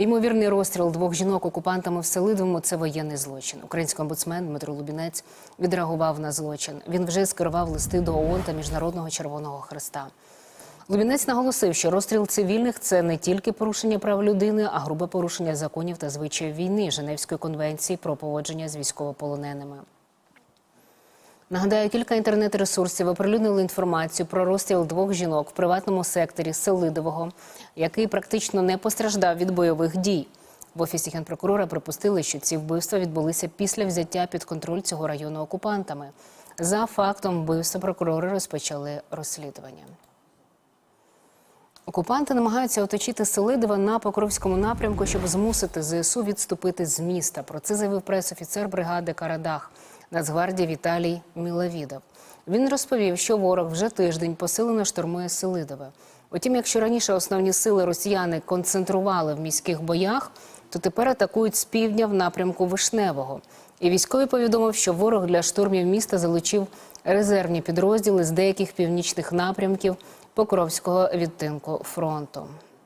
Ймовірний розстріл двох жінок окупантами в Селидовому – це воєнний злочин. Український омбудсмен Дмитро Лубінець відреагував на злочин. Він вже скерував листи до ООН та Міжнародного Червоного Христа. Лубінець наголосив, що розстріл цивільних це не тільки порушення прав людини, а грубе порушення законів та звичаїв війни Женевської конвенції про поводження з військовополоненими. Нагадаю, кілька інтернет-ресурсів оприлюднили інформацію про розстріл двох жінок в приватному секторі Селидового, який практично не постраждав від бойових дій. В офісі генпрокурора припустили, що ці вбивства відбулися після взяття під контроль цього району окупантами. За фактом вбивства прокурори розпочали розслідування. Окупанти намагаються оточити Селидова на Покровському напрямку, щоб змусити ЗСУ відступити з міста. Про це заявив прес-офіцер бригади Карадах Нацгвардії Віталій Міловідов. Він розповів, що ворог вже тиждень посилено штурмує Селидове. Утім, якщо раніше основні сили росіяни концентрували в міських боях, то тепер атакують з півдня в напрямку Вишневого. І військовий повідомив, що ворог для штурмів міста залучив резервні підрозділи з деяких північних напрямків Покровського відтинку фронту.